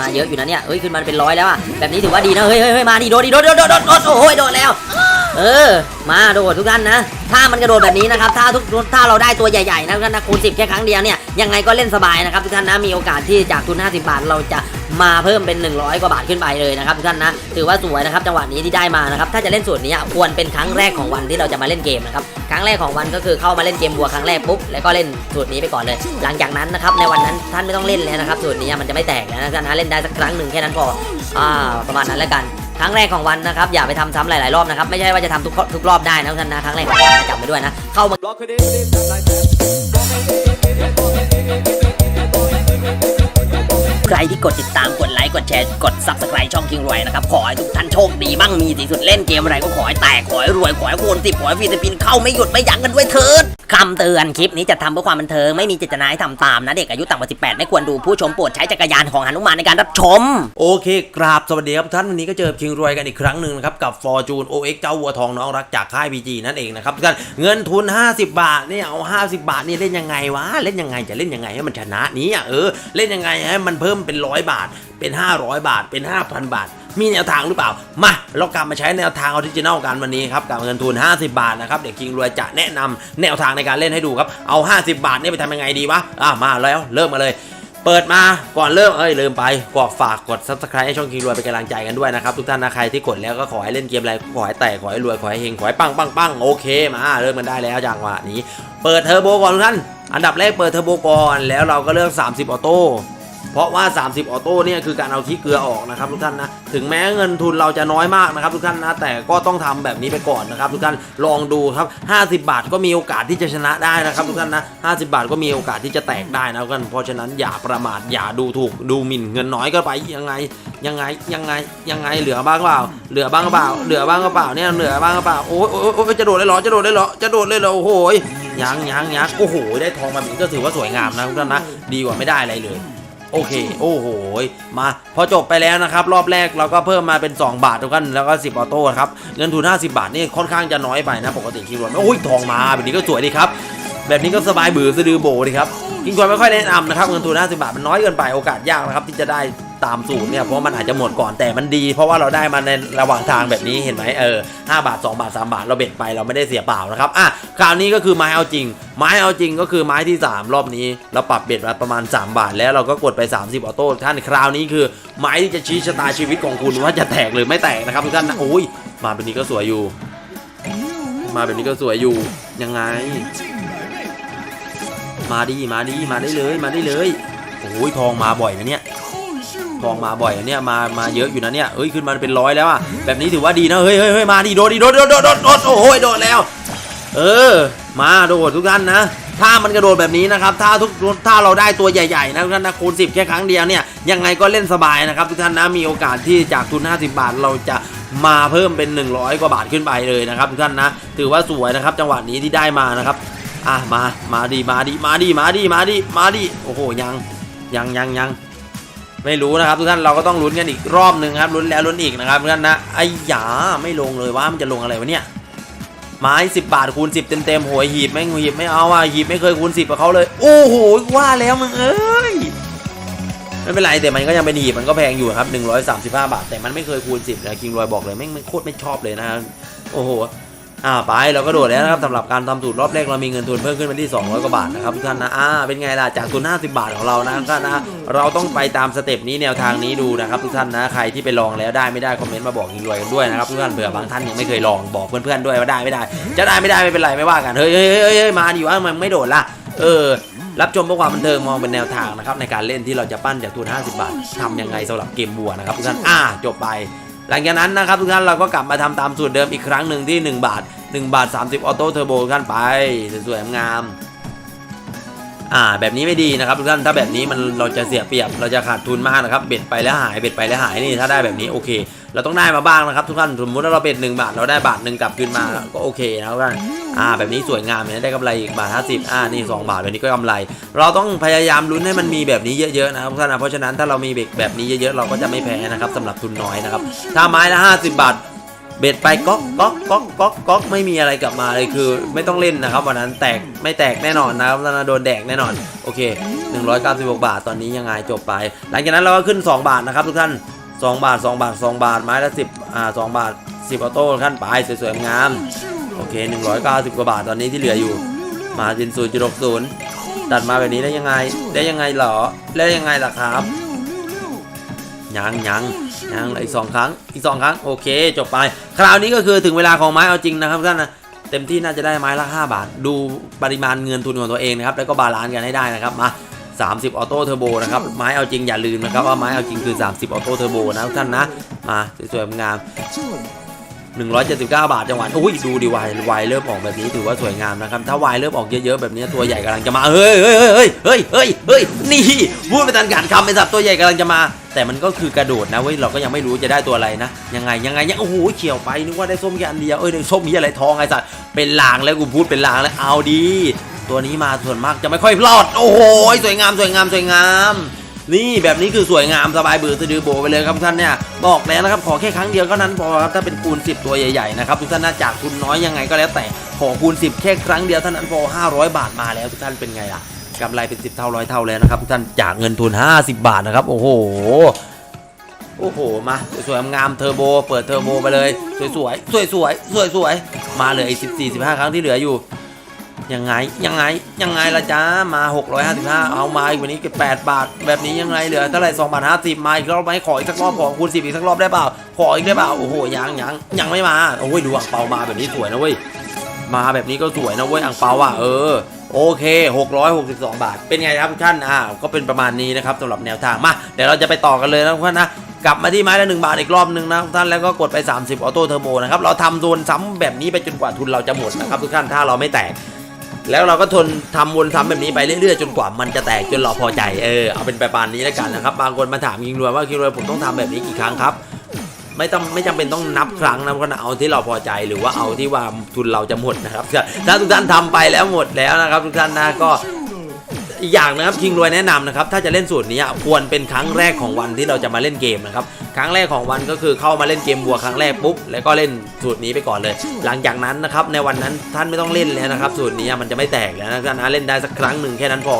มาเยอะอยู่นะเนี่ยเอ้ยขึ้นมาเป็นร้อยแล้วอะ แบบนี้ถือว่าดีนะ เฮ้ยเฮ้ยมาดิโดดดิโดดโดดโดดโดดโอ้โหโดดแล้ว เออ มาโดดทุกท่านนะ ถ้ามันกระโดดแบบนี้นะครับ ถ้าทุกถ้าเราได้ตัวใหญ่ๆนะทุกท่านนะคูจิบแค่ครั้งเดียวเนี่ย ยังไงก็เล่นสบายนะครับทุกท่านนะ มีโอกาสที่จากทุน 50 บาทเราจะ มาเพิ่มเป็น 100 กว่าบาทขึ้นไปเลยนะครับทุกท่านนะถือว่าสวยนะครับจังหวะนี้ที่ได้มานะครับถ้าจะเล่นสูตรนี้ควรเป็นครั้งแรกของวันที่เราจะมาเล่นเกมนะครับครั้งแรกของวันก็คือเข้ามาเล่นเกมบัวครั้งแรกปุ๊บแล้วก็เล่นสูตรนี้ไปก่อนเลย หลังจากนั้นนะครับในวันนั้นท่านไม่ต้องเล่นแล้วนะครับสูตรนี้มันจะไม่แตกแล้วนะท่านนะเล่นได้สักครั้งหนึ่งแค่นั้นพออ่าประมาณนั้นแล้วกันครั้งแรกของวันนะครับอย่าไปทำซ้ำหลาย ๆ รอบนะครับไม่ใช่ว่าจะทำทุกทุกรอบได้นะท่านนะครั้งแรกของวันจำไว้ด้วยนะเข้ามา ใครที่กดติดตามกดไลค์กดแชร์กด subscribe ช่องคิงรวยนะครับ ขอให้ทุกท่านโชคดีบ้างมีสีสุดเล่นเกมอะไรก็ขอให้แตกขอให้รวยขอให้โคนติบขอให้ฟรีสปินเข้าไม่หยุดไม่ยั้งกันด้วยเถิดคำเตือนคลิปนี้จะทำเพื่อความบันเทิงไม่มีเจตนาให้ทำตามนะเด็กอายุต่ำกว่า 18 ไม่ควรดูผู้ชมโปรดใช้จักรยานของหนุมานในการรับชม โอเคกราบสวัสดีครับท่านวันนี้ก็เจอคิงรวยกันอีกครั้งหนึ่งนะครับกับ Fortune OX เจ้าวัวทองน้องรักจากค่าย BG นั่นเองนะครับทุกท่านเงินทุน 50 บาทเนี่ยเอา 50 บาทนี่เล่นยังไงวะเล่นยังไงจะเล่นยังไงให้มันชนะนี้อะเออเล่นยังไงให้มันเพิ่มเป็นร้อยบาทเป็น 500 บาทเป็น 5,000 บาท มีแนวทางหรือเปล่า มาเรากลับมาใช้แนวทางออริจินัลกันวันนี้ครับกับเงินทุน 50 บาทนะครับเด็กคิงรวยจะแนะนำแนวทางในการเล่นให้ดูครับเอา 50 บาทนี่ไปทำยังไงดีวะอะมาแล้วเริ่มมาเลยเปิดมาก่อนเริ่มเอ้ยลืมไปกดฝากกด subscribe ให้ช่องคิงรวยเป็นกำลังใจกันด้วยนะครับทุกท่านนะใครที่กดแล้วก็ขอให้เล่นเกมอะไรขอให้แตกขอให้รวยขอให้เฮงขอให้ปังปังปังโอเคมาเริ่มกันได้แล้วจังหวะนี้ เปิดเทอร์โบก่อนทุกท่านอันดับแรกเปิดเทอร์โบก่อนแล้วเราก็เลือก 30ออโต้ เพราะว่า 30 ออโต้เนี่ยคือการเอาขี้เกลือออกนะครับทุกท่านนะ ถึงแม้เงินทุนเราจะน้อยมากนะครับทุกท่านนะ แต่ก็ต้องทำแบบนี้ไปก่อนนะครับทุกท่าน ลองดูครับ 50 บาทก็มีโอกาสที่จะชนะได้นะครับทุกท่านนะ 50 บาทก็มีโอกาสที่จะแตกได้นะทุกท่าน เพราะฉะนั้นอย่าประมาทอย่าดูถูกดูหมิ่นเงินน้อยก็ไปยังไงยังไงยังไงยังไงเหลือบ้างเปล่า เหลือบ้างเปล่า เหลือบ้างเปล่าเนี่ยเหลือบ้างเปล่าโอ้ยโอ้ยโอ้ยจะโดดเลยเหรอจะโดดเลยเหรอจะโดดเลยเหรอโอ้โหยยังยังยังโอ้โหได้ทองมาแบบนี้ก็ถือว่าสวยงามนะทุกท่านนะ ดีกว่าไม่ได้อะไรเลย โอเค โอ้โห มา พอจบไปแล้วนะครับ รอบแรกเราก็เพิ่มมาเป็น 2 บาททุกท่านแล้วก็ 10 ออโต้ครับ เงินทุน 50 บาทนี่ค่อนข้างจะน้อยไปนะ ปกติคิดว่าโอ้ยทองมาแบบนี้ก็สวยดีครับ แบบนี้ก็สบายบือสะดือโบดีครับกินควรไม่ค่อยแนะนำนะครับ เงินทุน 50 บาทมันน้อยเกินไปโอกาสยากนะครับที่จะได้ ตามสูตรเนี่ยเพราะมันอาจจะหมดก่อนแต่มันดี เพราะว่าเราได้มาในระหว่างทางแบบนี้เห็นไหมเออ5บาท 2 บาท 3 บาทเราเบ็ดไปเราไม่ได้เสียเปล่านะครับอะคราวนี้ก็คือไม้เอาจริง ไม้เอาจริงก็คือไม้ที่ 3 รอบนี้ เราปรับเบ็ดมาประมาณ 3 บาท แล้วเราก็กดไป 30ออโต้ท่านคราวนี้คือ ไม้ที่จะชี้ชะตาชีวิตของคุณว่าจะแตกหรือไม่แตกนะครับทุกท่านนะโอ้ยมาแบบนี้ก็สวยอยู่ มาแบบนี้ก็สวยอยู่ยังไง มาดีมาดีมาได้เลยมาได้เลยโอ้ยทองมาบ่อยนะเนี่ย ทองมาบ่อยเนี่ยมามาเยอะอยู่นะเนี่ยเอ้ยขึ้นมาเป็นร้อยแล้วอะแบบนี้ถือว่าดีนะเฮ้ยเฮ้ยเฮ้ยมาดิโดดดิโดดโดดโดดโดดโดดโอ้ยโดดแล้ว เออ มาโดดทุกท่านนะถ้ามันกระโดดแบบนี้นะครับ ถ้าทุกถ้าเราได้ตัวใหญ่ๆนะทุกท่านนะคูณ10 แค่ครั้งเดียวเนี่ย ยังไงก็เล่นสบายนะครับ ทุกท่านนะ มีโอกาสที่จากทุน 50 บาทเราจะมาเพิ่มเป็น 100 กว่าบาทขึ้นไปเลยนะครับ ทุกท่านนะ ถือว่าสวยนะครับ จังหวะนี้ที่ได้มานะครับ อะมา มาดีมาดีมาดีมาดีมาดีมาดีโอ้โหยังยังยังยัง ไม่รู้นะครับทุกท่านเราก็ต้องลุ้นกันอีกรอบหนึ่งครับลุ้นแล้วลุ้นอีกนะครับทุกท่านนะไอ้หยาไม่ลงเลยว่ามันจะลงอะไรวะเนี่ยไม้10บาทคูณ10เต็มเต็มๆหัวหีบไม่หีบไม่เอาอะหีบไม่เคยคูณ10กับเขาเลย โอ้โหว่าแล้วมึงเอ้ยไม่เป็นไรแต่มันก็ยังเป็นหีบมันก็แพงอยู่ครับ135บาท แต่มันไม่เคยคูณ10นะคิงรอยบอกเลยแม่งโคตรไม่ชอบเลยนะโอ้โห อ่าไปเราก็โดดแล้วนะครับสำหรับการทำสูตรรอบแรกเรามีเงินทุนเพิ่มขึ้นมาที่ 200กว่าบาทนะครับทุกท่านนะอ่าเป็นไงล่ะจากทุน50 บาทของเรานะก็นะเราต้องไปตามสเต็ปนี้แนวทางนี้ดูนะครับทุกท่านนะใครที่ไปลองแล้วได้ไม่ได้คอมเมนต์มาบอกคิงรวยกันด้วยนะครับทุกท่านเผื่อบางท่านยังไม่เคยลองบอกเพื่อนๆด้วยว่าได้ไม่ได้ จะได้ไม่ได้ไม่เป็นไรไม่ว่ากันเฮ้ยเฮ้ยเฮ้ยเฮ้ยมาดิวะมันไม่โดดล่ะเออรับชมเพื่อความบันเทิงมองเป็นแนวทางนะครับในการเล่นที่เราจะปั้นจากทุน 50 บาททำยังไงสำหรับเกมบัวนะครับทุกท่านอ่าจบไป หลังจากนั้นนะครับทุกท่านเราก็กลับมาทำตามสูตรเดิมอีกครั้งหนึ่งที่ 1 บาท 1 บาท 30 ออโต้เทอร์โบท่านไปสวยๆงามอ่าแบบนี้ไม่ดีนะครับทุกท่านถ้าแบบนี้มันเราจะเสียเปรียบเราจะขาดทุนมากนะครับเบ็ดไปแล้วหายเบ็ดไปแล้วหายนี่ถ้าได้แบบนี้โอเค เราต้องได้มาบ้างนะครับทุกท่านสมมติว่าเราเบ็ดหนึ่งบาทเราได้บาทหนึ่งกลับคืนมาก็โอเคนะทุกท่านอ่าแบบนี้สวยงามเนี่ยได้กำไรอีกบาท50อ่านี่2บาทแบบนี้ก็กำไร เราต้องพยายามลุ้นให้มันมีแบบนี้เยอะๆนะครับทุกท่านนะเพราะฉะนั้นถ้าเรามีเบ็ดแบบนี้เยอะๆเราก็จะไม่แพ้นะครับสำหรับทุนน้อยนะครับถ้าไม้ละ50บาทเบ็ดไปก๊อกก๊อกก๊อกก๊อกก๊อกไม่มีอะไรกลับมาเลยคือ ไม่ต้องเล่นนะครับวันนั้นแตกไม่แตกแน่นอนนะครับตอนโดนแดกแน่นอนโอเค 196 บาทตอนนี้ยังไงจบไป หลังจากนั้นเราก็ขึ้น 2 บาทนะครับทุกท่าน 2 บาท 2 บาท 2 บาท ไม้ละ10อ่า2บาท 10ออโต้ขั้นไปสวยๆงาม โอเค 190 กว่าบาทตอนนี้ที่เหลืออยู่ มาจิน0.60ตัดมาแบบนี้ได้ยังไง ได้ยังไงหรอ ได้ยังไงล่ะครับ ยังยังยังออีกสองครั้ง อีกสองครั้ง โอเค จบไป คราวนี้ก็คือถึงเวลาของไม้เอาจริงนะครับท่านนะเต็มที่น่าจะได้ไม้ละ 5 บาท ดูปริมาณเงินทุนของตัวเองนะครับ แล้วก็บาลานซ์กันให้ได้นะครับ มา 30ออโต้เทอร์โบนะครับไม้เอาจริงอย่าลืมนะครับว่าไม้เอาจริงคือ 30ออโต้เทอร์โบนะทุกท่านนะมาสวยๆงาม179 บาทจังหวะอุ้ยดูดิวายวายเริ่มออกแบบนี้ถือว่าสวยงามนะครับ ถ้าวายเริ่มออกเยอะๆแบบนี้ตัวใหญ่กำลังจะมา เฮ้ยเฮ้ยเฮ้ยเฮ้ยเฮ้ยเฮ้ยนี่พูดไปตามการคำไอ้สัตว์ตัวใหญ่กำลังจะมา แต่มันก็คือกระโดดนะเว้ยเราก็ยังไม่รู้จะได้ตัวอะไรนะ ยังไงยังไงยังโอ้โหเฉียวไปนึกว่าได้ส้มแค่อันเดียวเอ้ยได้ส้มมีอะไรทองไอ้สัตว์เป็นลางแล้วกูพูดเป็นลางแล้วเอาดี ตัวนี้มาส่วนมากจะไม่ค่อยรอด โอ้โหสวยงามสวยงามสวยงาม นี่แบบนี้คือสวยงามสบายเบือสะดือโบไปเลยครับท่านเนี่ยบอกแล้วนะครับขอแค่ครั้งเดียวเท่านั้นพอครับถ้าเป็นคูณ 10 ตัวใหญ่ๆนะครับทุกท่านน่าจากทุนน้อยยังไงก็แล้วแต่ขอคูณ 10 แค่ครั้งเดียวเท่านั้นพอ 500 บาทมาแล้วทุกท่านเป็นไงล่ะกำไรเป็น 10 เท่าร้อยเท่าแล้วนะครับทุกท่านจากเงินทุน 50 บาทนะครับโอ้โหโอ้โห มา สวยๆงามเทอร์โบ เปิดเทอร์โบไปเลย สวยๆ สวยๆ สวยๆ มาเลยอีก14 15 ครั้งที่เหลืออยู่ ยังไงยังไงยังไงละจ้ามา 655 เอามาอีกวันนี้เก็บ8บาท แบบนี้ยังไงเหลือเท่าไหร่2บาท50 มาอีกรอบไหมขออีกสักรอบขอคูณ10อีกสักรอบได้เปล่า ขออีกได้เปล่า โอ้โหยังยังยังไม่มา โอ้ยดูอ่างเปามาแบบนี้สวยนะเว้ยมาแบบนี้ก็สวยนะเว้ยอ่างเปาอะเออโอเค 662 บาท เป็นไงครับทุกท่านอ่าก็เป็นประมาณนี้นะครับสำหรับแนวทางมาเดี๋ยวเราจะไปต่อกันเลยนะทุกท่านนะกลับมาที่ไม้ละหนึ่งบาทอีกรอบหนึ่งนะทุกท่านแล้วก็กดไป 30 ออโต้เทอร์โบนะครับเราทำโซนซ้ำแบบนี้ไปจนกว่าทุนเราจะหมดนะครับทุกท่านถ้าเราไม่แตก แล้วเราก็ทนทำวนซ้ำแบบนี้ไปเรื่อยๆ จนกว่ามันจะแตกจนเราพอใจเออเอาเป็นประมาณนี้แล้วกันนะครับ บางคนมาถามยิงรวยว่าคิงรวยผมต้องทำแบบนี้กี่ครั้งครับ ไม่ต้องไม่จำเป็นต้องนับครั้งนะก็เอาที่เราพอใจหรือว่าเอาที่ว่าทุนเราจะหมดนะครับถ้าทุกท่านทำไปแล้วหมดแล้วนะครับ ทุกท่านนะก็ อีกอย่างนะครับคิงรวยแนะนำนะครับถ้าจะเล่นสูตรนี้ควรเป็นครั้งแรกของวันที่เราจะมาเล่นเกมนะครับครั้งแรกของวันก็คือเข้ามาเล่นเกมบัวครั้งแรกปุ๊บแล้วก็เล่นสูตรนี้ไปก่อนเลย หลังจากนั้นนะครับในวันนั้นท่านไม่ต้องเล่นแล้วนะครับสูตรนี้มันจะไม่แตกแล้วนะท่านนะเล่นได้สักครั้งหนึ่งแค่นั้นพอ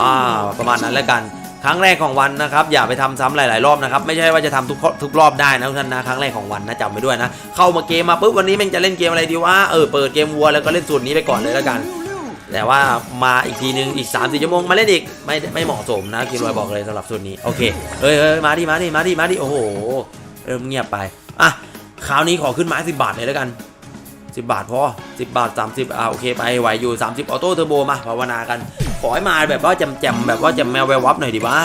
อ่าประมาณนั้นแล้วกันครั้งแรกของวันนะครับอย่าไปทำซ้ำหลาย ๆ รอบนะครับไม่ใช่ว่าจะทำทุกทุกรอบได้นะท่านนะครั้งแรกของวันนะจำไว้ด้วยนะเข้ามาเกมมาปุ๊บวันนี้แม่งจะเล่นเกมอะไรดีวะเออเปิดเกมวัวแล้วก็เล่นสูตรนี้ไปก่อนเลยแล้วกัน แต่ว่ามาอีกทีนึงอีก3ามสี่ชั่วโมงมาเล่นอีกไม่ไม่เหมาะสมนะคิดไว้บอกเลยสำหรับสูตรนี้โอเคเอ้ยเอ้ยมาดิมาดิมาดิมาดิโอ้โหเริ่มเงียบไปอะคราวนี้ขอขึ้นไม้สิบาทเลยแล้วกัน10 บาทพอ 10 บาท 30อ่าโอเคไปไหวอยู่ 30 ออโต้เทอร์โบมาภาวนากัน ขอให้มาแบบว่าแจมๆแบบว่าแจมแมวแวววับหน่อยดีว่า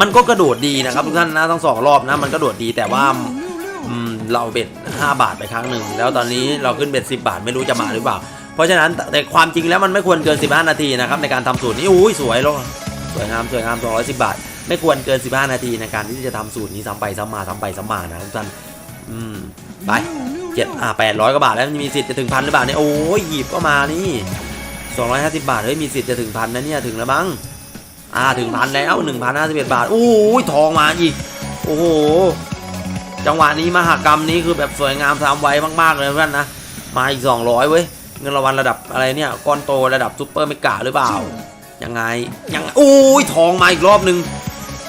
มันก็กระโดดดีนะครับทุกท่านนะทั้งสองรอบนะ มันกระโดดดีแต่ว่าเราเบ็ด5 บาทไปครั้งหนึ่ง แล้วตอนนี้เราขึ้นเบ็ด10 บาทไม่รู้จะมาหรือเปล่า เพราะฉะนั้นแต่ความจริงแล้วมันไม่ควรเกิน 15 นาทีนะครับในการทำสูตรนี้อุ้ยสวยเลยสวยงามสวยงาม210 บาท ไม่ควรเกิน 15 นาทีในการที่จะทำสูตรนี้ซ้ำไปซ้ำมาซ้ำไปซ้ำมานะทุกท่านอืมไปเจ็ดอ่าแปดร้อยกว่าบาทแล้วมีสิทธิ์จะถึงพันหรือเปล่าเนี่ยโอ้ยหยิบก็มานี่สองร้อยห้าสิบบาทเฮ้ยมีสิทธิ์จะถึงพันนะเนี่ยถึงแล้วมั้งอ่าถึงพันแล้วหนึ่งพันห้าสิบเอ็ดบาทโอ้ยทองมาอีกโอ้โหจังหวะนี้มหากรรมนี้คือแบบสวยงามสามไวมากๆเลยเพื่อนนะมาอีกสองร้อยเว้ย เงินรางวัลระดับอะไรเนี่ยก้อนโตระดับซูเปอร์เมกะหรือเปล่า ยังไงยังโอ้ยทองมาอีกรอบหนึ่ง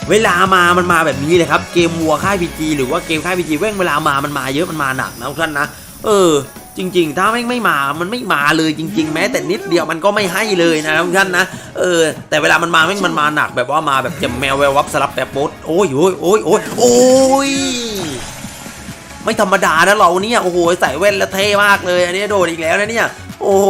เวลามามันมาแบบนี้เลยครับ เกมวัวค่ายพีจีหรือว่าเกมค่ายพีจีเว้งเวลามามันมาเยอะมันมาหนักนะทุกท่านนะ เออ จริง ๆ ถ้าแม่งไม่มามันไม่มาเลยจริง ๆ แม้แต่นิดเดียวมันก็ไม่ให้เลยนะทุกท่านนะเออ แต่เวลามันมาแม่งมันมาหนักแบบว่ามาแบบจะแมวแวววับสลับแบบโป๊ดโอ้ยโอ้ยโอ้ยโอ้ยโอ้ยไม่ธรรมดานะเราเนี่ยโอ้โหใส่แว่นแล้วเท่มากเลย อันนี้โดดอีกแล้วนะเนี่ย โอ้โห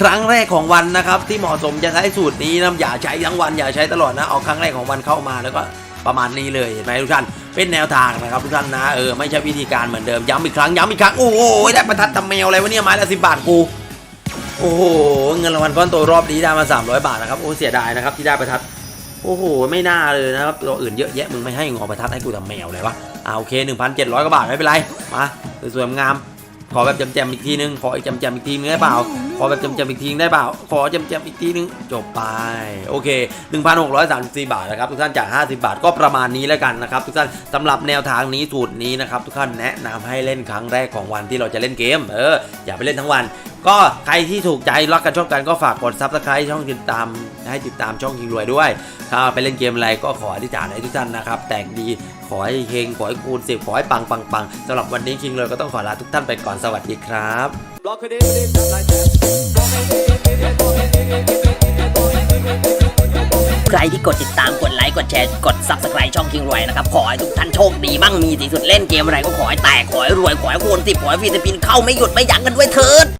ครั้งแรกของวันนะครับ ที่เหมาะสมจะใช้สูตรนี้นะอย่าใช้ทั้งวันอย่าใช้ตลอดนะเอาครั้งแรกของวันเข้ามาแล้วก็ประมาณนี้เลยเห็นไหมทุกท่านเป็นแนวทางนะครับทุกท่านนะเออไม่ใช่วิธีการเหมือนเดิมย้ำอีกครั้งย้ำอีกครั้งโอ้โหได้ประทัดตำแมวอะไรวะเนี่ยไม้ละสิบบาทกูโอ้โหเงินรางวัลก้อนโตรอบนี้ได้มา 300 บาทนะครับโอ้เสียดายนะครับที่ได้ประทัดโอ้โห ไม่น่าเลยนะครับตัวอื่นเยอะแยะมึงไม่ให้งอประทัดให้กูทำแมวเลยวะอ่าโอเค 1,700กว่าบาทไม่เป็นไร มาสวยๆงาม ขอแบบจมๆอีกทีนึง ขออีกจมๆอีกทีนึงได้เปล่า ขอแบบจมๆอีกทีนึงได้เปล่า ขอจมๆอีกทีนึง จบไป โอเค 1,634 บาทนะครับทุกท่านจาก 50 บาทก็ประมาณนี้แล้วกันนะครับทุกท่านสำหรับแนวทางนี้สูตรนี้นะครับทุกท่านแนะนำให้เล่นครั้งแรกของวันที่เราจะเล่นเกม เออ อย่าไปเล่นทั้งวัน ก็ใครที่ถูกใจรักกันชอบกันก็ฝากกดซับสไครต์ช่องติดตามให้ติดตามช่องคิงรวยด้วย ถ้าไปเล่นเกมอะไรก็ขออธิษฐานให้ทุกท่านนะครับแตกดี ขอให้เฮงขอให้คูณสิบขอให้ปังปังปังสำหรับวันนี้คิงรวยก็ต้องขอลาทุกท่านไปก่อนสวัสดีครับใครที่กดติดตามกดไลค์กดแชร์กด subscribe ช่องคิงรวยนะครับ ขอให้ทุกท่านโชคดีมั่งมีสีสุดเล่นเกมอะไรก็ขอให้แตกขอให้รวยขอให้คูณสิบขอให้ฟีสปินเข้าไม่หยุดไม่ยั้งกันด้วยเถิด